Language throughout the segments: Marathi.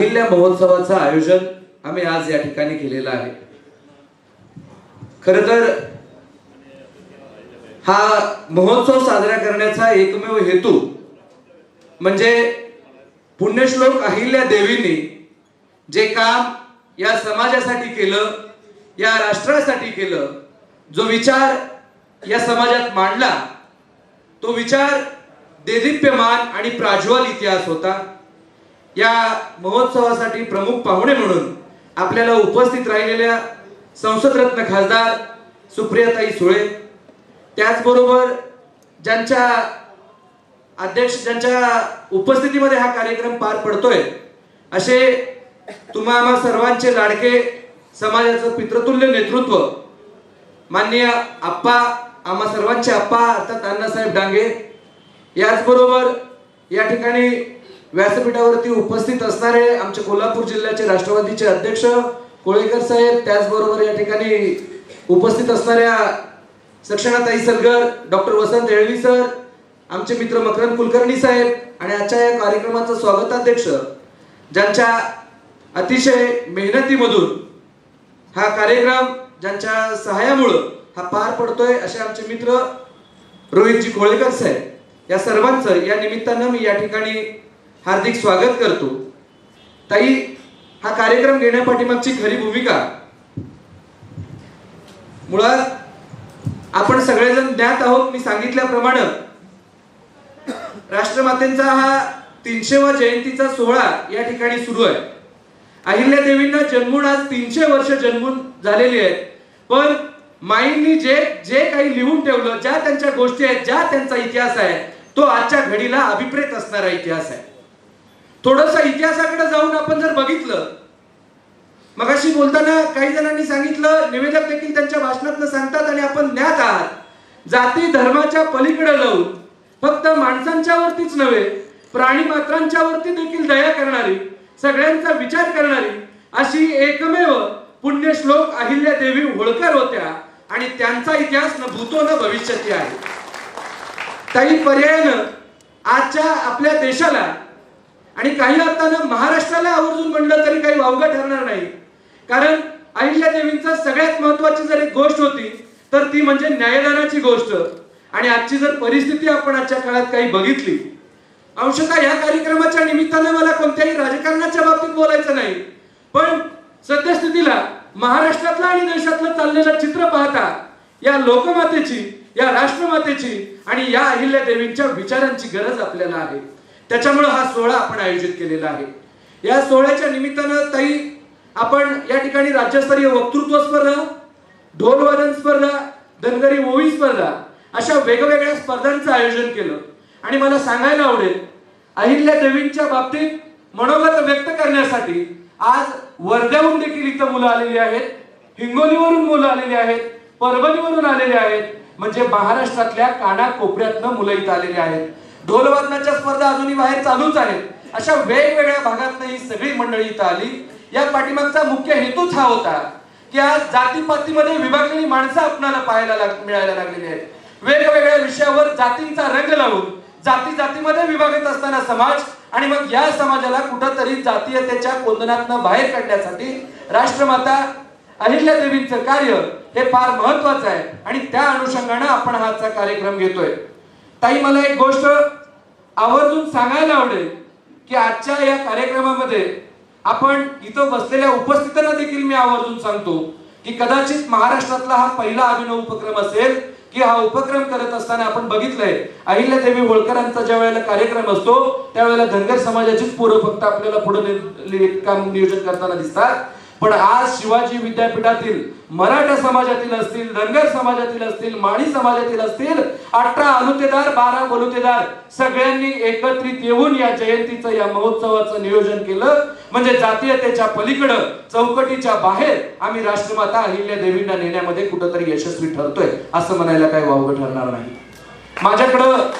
अहिल्या महोत्सवाचं आयोजन आम्ही आज या ठिकाणी केलेलं आहे. खर तर हा महोत्सव साजरा करण्याचा एकमेव हेतू म्हणजे पुण्यश्लोक अहिल्या देवींनी जे काम या समाजासाठी केलं या राष्ट्रासाठी केलं जो विचार या समाजात मांडला तो विचार देदीप्यमान आणि प्राज्वल इतिहास होता. या महोत्सवासाठी प्रमुख पाहुणे म्हणून आपल्याला उपस्थित राहिलेल्या संसदरत्न खासदार सुप्रियाताई सुळे त्याचबरोबर ज्यांच्या अध्यक्ष ज्यांच्या उपस्थितीमध्ये हा कार्यक्रम पार पडतोय असे तुम्हा आम्हा सर्वांचे लाडके समाजाचं पितृतुल्य नेतृत्व माननीय आप्पा आम्हा सर्वांचे आप्पा अर्थात अण्णासाहेब डांगे याचबरोबर या ठिकाणी व्यासपीठावरती उपस्थित असणारे आमचे कोल्हापूर जिल्ह्याचे राष्ट्रवादीचे अध्यक्ष कोळेकर साहेब त्याचबरोबर या ठिकाणी उपस्थित असणाऱ्या सक्षणाताई सरगर डॉक्टर वसंत येळवी सर आमचे मित्र मकरंद कुलकर्णी साहेब आणि आजच्या या कार्यक्रमाचं स्वागताध्यक्ष ज्यांच्या अतिशय मेहनतीमधून हा कार्यक्रम ज्यांच्या सहाय्यामुळं हा पार पडतोय असे आमचे मित्र रोहितजी कोळेकर साहेब या सर्वांचं या निमित्तानं मी या ठिकाणी हार्दिक स्वागत करतो. ताई हा कार्यक्रम घेण्यापाठीमागची खरी भूमिका? मुळात आपण सगळेजण ज्ञात आहोत मी सांगितल्याप्रमाणे राष्ट्रमातेंचा हा तीनशेवा जयंतीचा सोहळा या ठिकाणी सुरू आहे. अहिल्या देवींना जन्मून आज तीनशे वर्ष जन्मून झालेली आहेत. पण माईंनी जे जे काही लिहून ठेवलं ज्या त्यांच्या गोष्टी आहेत ज्या त्यांचा इतिहास आहे तो आजच्या घडीला अभिप्रेत असणारा इतिहास आहे. थोडस इतिहासाकडे जाऊन आपण जर बघितलं मगाशी बोलताना काही जणांनी सांगितलं निवेदक देखील त्यांच्या भाषणातनं सांगतात आणि आपण ज्ञात आहात. जाती धर्माच्या पलीकडे जाऊन फक्त माणसांच्यावरतीच नव्हे प्राणी मात्रांच्यावरती देखील दया करणारी सगळ्यांचा विचार करणारी अशी एकमेव पुण्यश्लोक अहिल्या देवी होळकर होत्या आणि त्यांचा इतिहास न भूतो न भविष्याची आहे. काही पर्यायानं आजच्या आपल्या देशाला आणि काही अर्थानं महाराष्ट्राला आवर्जून म्हणलं तरी काही वावगं ठरणार नाही. कारण अहिल्यादेवींचा सगळ्यात महत्वाची जर एक गोष्ट होती तर ती म्हणजे न्यायदानाची गोष्ट. आणि आजची जर परिस्थिती आपण आजच्या काळात काही बघितली अंशतः या कार्यक्रमाच्या निमित्तानं मला कोणत्याही राजकारणाच्या बाबतीत बोलायचं नाही. पण सद्यस्थितीला महाराष्ट्रातलं आणि देशातलं चाललेलं चित्र पाहता या लोकमातेची या राष्ट्रमातेची आणि या अहिल्या देवींच्या विचारांची गरज आपल्याला आहे. त्याच्यामुळे हा सोहळा आपण आयोजित केलेला आहे. या सोहळ्याच्या निमित्तानं ताई आपण या ठिकाणी राज्यस्तरीय वक्तृत्व स्पर्धा ढोलवादन स्पर्धा धनगरी ओवी स्पर्धा अशा वेगवेगळ्या स्पर्धांचं आयोजन केलं. आणि मला सांगायला आवडेल अहिल्या देवींच्या बाबतीत मनोगत व्यक्त करण्यासाठी आज वर्ध्याहून देखील इथं मुलं आलेली आहेत हिंगोलीवरून मुलं आलेली आहेत परभणीवरून आलेले आहेत म्हणजे महाराष्ट्रातल्या कानाकोपऱ्यातनं मुलं इथं आलेली आहेत. ढोलवादनाच्या स्पर्धा अजूनही बाहेर चालूच आहेत. अशा वेगवेगळ्या भागातनं ही सगळी मंडळी इथं आली. या पाठीमागचा मुख्य हेतूच हा होता की आज जातीपातीमध्ये विभागलेली माणसं आपणाला पाहायला लाग- मिळायला लागलेली आहेत. वेगवेगळ्या विषयावर जातींचा रंग लावून जाती जातीमध्ये विभागत असताना समाज आणि मग या समाजाला कुठंतरी जातीयतेच्या कोंदनातनं बाहेर काढण्यासाठी राष्ट्रमाता अहिल्या देवींचं कार्य हे फार महत्वाचं आहे. आणि त्या अनुषंगानं आपण हाचा कार्यक्रम घेतोय. ताई मला एक गोष्ट आवर्जून सांगायला आवडेल की आजच्या या कार्यक्रमामध्ये आपण इथं बसलेल्या उपस्थितांना देखील मी आवर्जून सांगतो की कदाचित महाराष्ट्रातला हा पहिला अभिनव उपक्रम असेल की हा उपक्रम करत असताना आपण बघितलंय अहिल्यादेवी होळकरांचा ज्या वेळेला कार्यक्रम असतो त्यावेळेला धनगर समाजाचीच पोरं फक्त आपल्याला पुढे काम नियोजन करताना दिसतात. पण आज शिवाजी विद्यापीठातील मराठा समाजातील असतील धनगर समाजातील असतील माणी समाजातील असतील अठरा अनुतेदार बारा बलुतेदार सगळ्यांनी एकत्रित येऊन या जयंतीचं या महोत्सवाचं नियोजन केलं. म्हणजे जातीयतेच्या पलीकडं चौकटीच्या बाहेर आम्ही राष्ट्रमाता अहिल्या देवींना नेण्यामध्ये कुठंतरी यशस्वी ठरतोय असं म्हणायला काही वावगं ठरणार नाही. माझ्याकडं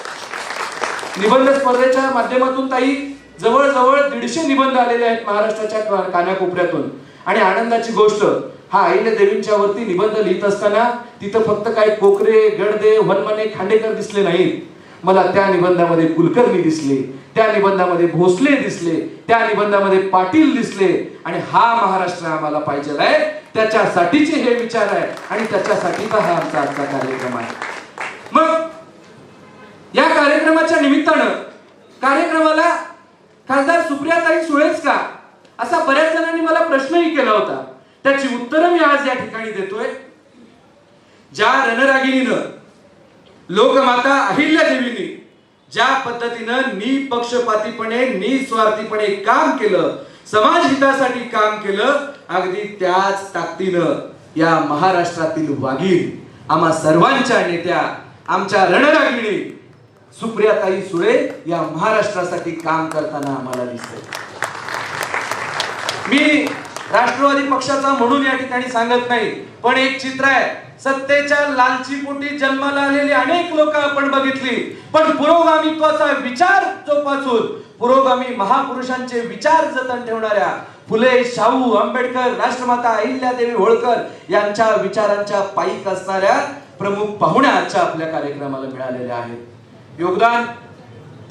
निबंध स्पर्धेच्या माध्यमातून ताई जवळजवळ दीडशे निबंध आलेले आहेत महाराष्ट्राच्या कानाकोपऱ्यातून. आणि आनंदाची गोष्ट हा अहिल्या देवींच्या वरती निबंध लिहित असताना तिथं फक्त काही कोकरे गडदे वनमने खांडेकर दिसले नाहीत. मला त्या निबंधामध्ये कुलकर्णी दिसले त्या निबंधामध्ये भोसले दिसले त्या निबंधामध्ये पाटील दिसले आणि हा महाराष्ट्र आम्हाला पाहिजे आहे. त्याच्यासाठीचे हे विचार आहे आणि त्याच्यासाठीचा हा आमचा आजचा कार्यक्रम आहे. मग या कार्यक्रमाच्या निमित्तानं कार्यक्रमाला खासदार सुप्रियाताई सुळेच का? असा बऱ्याच जणांनी मला प्रश्नही केला होता. त्याची उत्तरं मी आज या ठिकाणी देतोय. ज्या रणरागिणीनं लोकमाता अहिल्या देवीनी ज्या पद्धतीनं निपक्षपातीपणे निस्वार्थीपणे काम केलं समाज हितासाठी काम केलं अगदी त्याच ताकदीनं या महाराष्ट्रातील वाघीण आम्हा सर्वांच्या नेत्या आमच्या रणरागिणी सुप्रियाताई सुळे या महाराष्ट्रासाठी काम करताना आम्हाला दिसतंय. मी राष्ट्रवादी पक्षाचा म्हणून या ठिकाणी सांगत नाही पण एक चित्र आहे. सत्तेच्या लालची पोटी जन्माला आलेली अनेक लोक आपण बघितली. पण पुरोगामित्वाचा विचार जोपासून पुरोगामी महापुरुषांचे विचार जतन ठेवणाऱ्या फुले शाहू आंबेडकर राष्ट्रमाता अहिल्यादेवी होळकर यांच्या विचारांच्या पायीक असणाऱ्या प्रमुख पाहुण्या आजच्या आपल्या कार्यक्रमाला मिळालेल्या आहेत. योगदान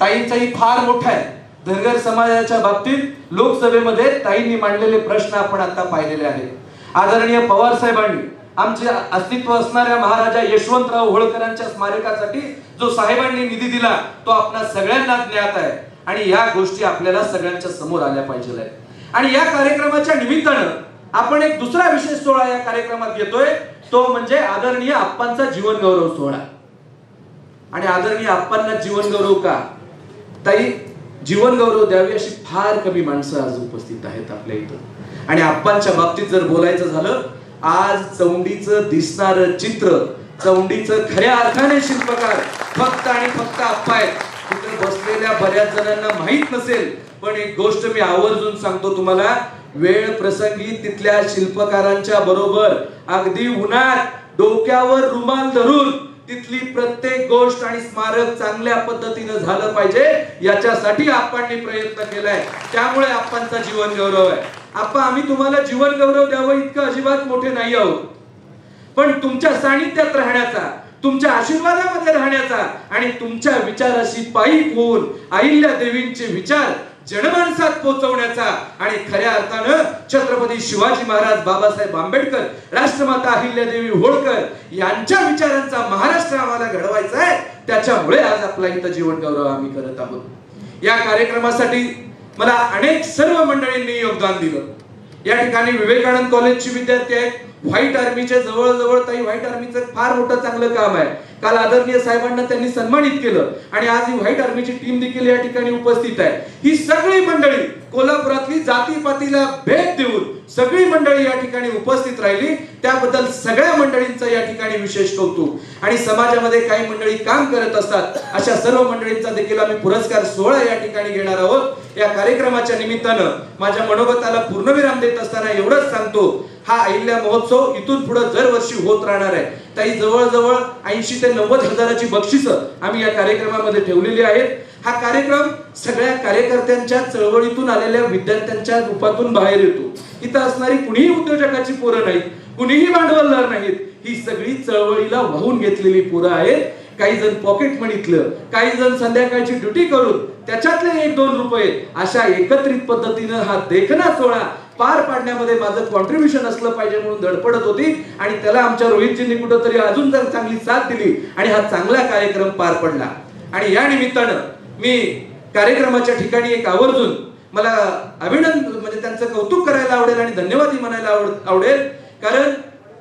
ताईचंही फार मोठं आहे. धनगर समाजाच्या बाबतीत लोकसभेमध्ये ताईंनी मांडलेले प्रश्न आपण आता पाहिलेले आहेत. आदरणीय पवार साहेबांनी आमचे अस्तित्व असणाऱ्या महाराजा यशवंतराव होळकरांच्या स्मारकासाठी जो साहेबांनी निधी दिला तो आपल्या सगळ्यांना ज्ञात आहे. आणि या गोष्टी आपल्याला सगळ्यांच्या समोर आल्या पाहिजे आणि या कार्यक्रमाच्या निमित्तानं आपण एक दुसरा विशेष सोहळा या कार्यक्रमात घेतोय. तो म्हणजे आदरणीय आप्पांचा जीवन गौरव सोहळा. आणि आदरणीय आप्पांना जीवन गौरव का? ताई जीवन गौरव द्यावी अशी फार कमी माणसं आज उपस्थित आहेत आपल्या इथं. आणि आप्पांच्या बाबतीत जर बोलायचं झालं आज चौंडीचं दिसणार चित्र चौंडीचं खऱ्या अर्थाने शिल्पकार फक्त आणि फक्त आप्पा आहेत. तिथं बसलेल्या बऱ्याच जणांना माहीत नसेल पण एक गोष्ट मी आवर्जून सांगतो तुम्हाला वेळ प्रसंगी तिथल्या शिल्पकारांच्या बरोबर अगदी उन्हात डोक्यावर रुमाल धरून तिथली प्रत्येक गोष्ट आणि स्मारक चांगल्या पद्धतीनं झालं पाहिजे याच्यासाठी आपण प्रयत्न केलाय. त्यामुळे आपणचा जीवन गौरव आहे. आपण आम्ही तुम्हाला जीवन गौरव द्यावं इतकं अजिबात मोठे नाही आहोत. पण तुमच्या सानिध्यात राहण्याचा तुमच्या आशीर्वादामध्ये राहण्याचा आणि तुमच्या विचाराशी पायी होऊन अहिल्या देवींचे विचार जनमानसात पोहोचवण्याचा आणि खऱ्या अर्थानं छत्रपती शिवाजी महाराज बाबासाहेब आंबेडकर राष्ट्रमाता अहिल्यादेवी होळकर यांच्या विचारांचा महाराष्ट्र आम्हाला घडवायचा आहे त्याच्यामुळे आज आपला इथं जीवन गौरव आम्ही करत आहोत. या कार्यक्रमासाठी मला अनेक सर्व मंडळींनी योगदान दिलं. या ठिकाणी विवेकानंद कॉलेजचे विद्यार्थी आहेत व्हाईट आर्मीच्या जवळजवळ ताई व्हाईट आर्मीचं फार मोठं चांगलं काम आहे. काल आदरणीय साहेबांना त्यांनी सन्मानित केलं आणि आज ही व्हाईट आर्मीची टीम देखील या ठिकाणी उपस्थित आहे. ही सगळी मंडळी कोल्हापुरातली जातीपातीला भेट देऊन सगळी मंडळी या ठिकाणी उपस्थित राहिली. त्याबद्दल सगळ्या मंडळींचं या ठिकाणी विशेष कौतुक. आणि समाजामध्ये काही मंडळी काम करत असतात अशा सर्व मंडळींचा देखील आम्ही पुरस्कार सोहळा या ठिकाणी घेणार आहोत. या कार्यक्रमाच्या निमित्तानं माझ्या मनोगताला पूर्णविराम देत असताना एवढंच सांगतो हा अहिल्या महोत्सव इथून पुढे दरवर्षी होत राहणार आहे. ताई जवळजवळ ऐंशी ते नव्वद हजाराची बक्षिसं आम्ही या कार्यक्रमामध्ये ठेवलेली आहेत. हा कार्यक्रम सगळ्या कार्यकर्त्यांच्या चळवळीतून आलेल्या विद्यार्थ्यांच्या रूपातून बाहेर येतो. इथं असणारी कुणीही उद्योजकाची पोरं नाहीत कुणीही भांडवलदार नाहीत ही सगळी चळवळीला वाहून घेतलेली पोरं आहेत. काही जण पॉकेट मनीतलं काही जण संध्याकाळची ड्युटी करून त्याच्यातले एक दोन रुपये अशा एकत्रित पद्धतीनं हा देखना सोहळा पार पाडण्यामध्ये माझं कॉन्ट्रीब्युशन असलं पाहिजे म्हणून धडपडत होती आणि त्याला आमच्या रोहितजींनी कुठंतरी अजून जर चांगली साथ दिली आणि हा चांगला कार्यक्रम पार पडला. आणि या निमित्तानं मी कार्यक्रमाच्या ठिकाणी एक आवर्जून मला अभिनंदन म्हणजे त्यांचं कौतुक करायला आवडेल आणि धन्यवादही म्हणायला आवड- आवडेल. कारण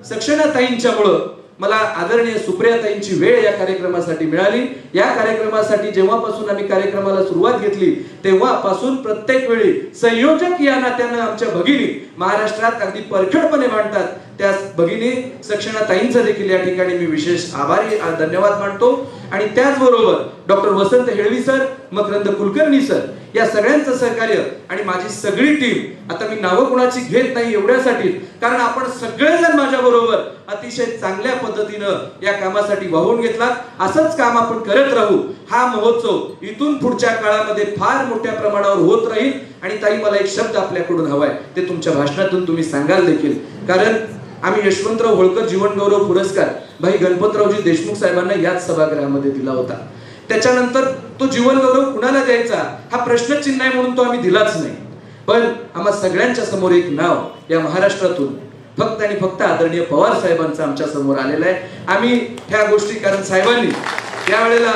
सक्षणाताईंच्यामुळं मला आदरणीय सुप्रियाताईंची वेळ या कार्यक्रमासाठी मिळाली. या कार्यक्रमासाठी जेव्हापासून आम्ही कार्यक्रमाला सुरुवात घेतली तेव्हापासून प्रत्येक वेळी संयोजक या नात्यानं आमच्या भगिनी महाराष्ट्रात अगदी परखडपणे मांडतात. त्या भगिनी सक्षणाताईंचा देखील या ठिकाणी मी विशेष आभारी धन्यवाद मानतो. आणि त्याचबरोबर doctor Vasant Helavi sir Makarand Kulkarni sir या सगळ्यांचं सहकार्य आणि माझी सगळी टीम. आता मी नावं कुणाची घेत नाही एवढ्यासाठी कारण आपण सगळेजण माझ्याबरोबर अतिशय चांगल्या पद्धतीनं या कामासाठी वाहून घेतला असंच काम आपण करत राहू. हा महोत्सव इथून पुढच्या काळामध्ये फार मोठ्या प्रमाणावर होत राहील. आणि ताई मला एक शब्द आपल्याकडून हवाय. ते तुमच्या भाषणातून तुम्ही सांगाल देखील. कारण आम्ही यशवंतराव होळकर जीवन गौरव पुरस्कार भाई गणपतरावजी देशमुख साहेबांना याच सभागृहामध्ये दिला होता. त्याच्यानंतर तो जीवनगौरव कुणाला द्यायचा? हा प्रश्नचिन्ह आहे म्हणून तो आम्ही दिलाच नाही. पण आम्हा सगळ्यांच्या समोर एक नाव या महाराष्ट्रातून फक्त आणि फक्त आदरणीय पवार साहेबांचं आमच्यासमोर आलेलं आहे. आम्ही ह्या गोष्टी कारण साहेबांनी त्यावेळेला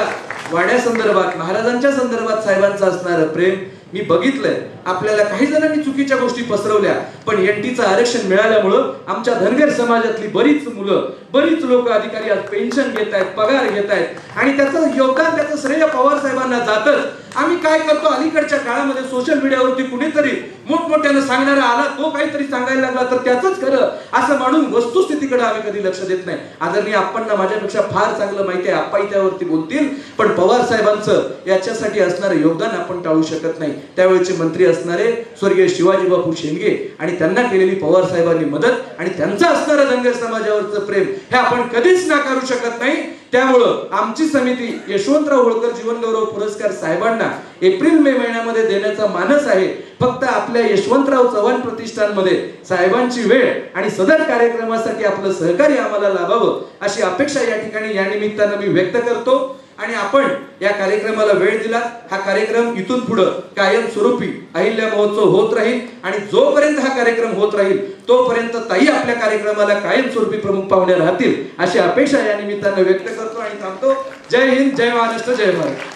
वाड्यासंदर्भात महाराजांच्या संदर्भात साहेबांचं असणारं प्रेम मी बघितलंय. आपल्याला काही जणांनी चुकीच्या गोष्टी पसरवल्या पण एनटीचं आरक्षण मिळाल्यामुळं आमच्या धनगर समाजातली बरीच मुलं बरीच लोक अधिकारी आज पेन्शन घेत आहेत पगार घेत आहेत आणि त्याचं योगदान त्याचं श्रेय पवार साहेबांना जातच. आम्ही काय करतो? अलीकडच्या काळामध्ये सोशल मीडियावरती कुणीतरी मोठमोठ्यानं सांगणारा आला तो काहीतरी सांगायला लागला तर त्याचंच खरं. असं म्हणून वस्तुस्थितीकडे आम्ही कधी लक्ष देत नाही. आदरणीय आप्पांना माझ्यापेक्षा फार चांगलं माहिती आहे आप्पाही त्यावरती बोलतील पण पवार साहेबांचं याच्यासाठी असणारं योगदान आपण टाळू शकत नाही. त्यावेळेचे मंत्री असणारे स्वर्गीय शिवाजी बापू शेंडगे आणि त्यांना केलेली पवार साहेबांनी मदत आणि त्यांचं असणारं धनगर समाजावरचं प्रेम हे आपण कधीच नाकारू शकत नाही. त्यामुळं आमची समिती यशवंतराव होळकर जीवनगौरव पुरस्कार साहेबांना एप्रिल मे महिन्यामध्ये देण्याचा मानस आहे. फक्त आपल्या यशवंतराव चव्हाण प्रतिष्ठानमध्ये साहेबांची वेळ आणि सदर कार्यक्रमासाठी आपलं सहकार्य आम्हाला लाभावं अशी अपेक्षा या ठिकाणी या निमित्तानं मी व्यक्त करतो. आणि आपण या कार्यक्रमाला वेळ दिला. हा कार्यक्रम इथून पुढं कायम स्वरूपी अहिल्या महोत्सव होत राहील आणि जोपर्यंत हा कार्यक्रम होत राहील तोपर्यंत ताई आपल्या कार्यक्रमाला कायम स्वरूपी प्रमुख पाहुण्या राहतील अशी अपेक्षा या निमित्तानं व्यक्त करतो आणि थांबतो. जय हिंद जय महाराष्ट्र जय भारत.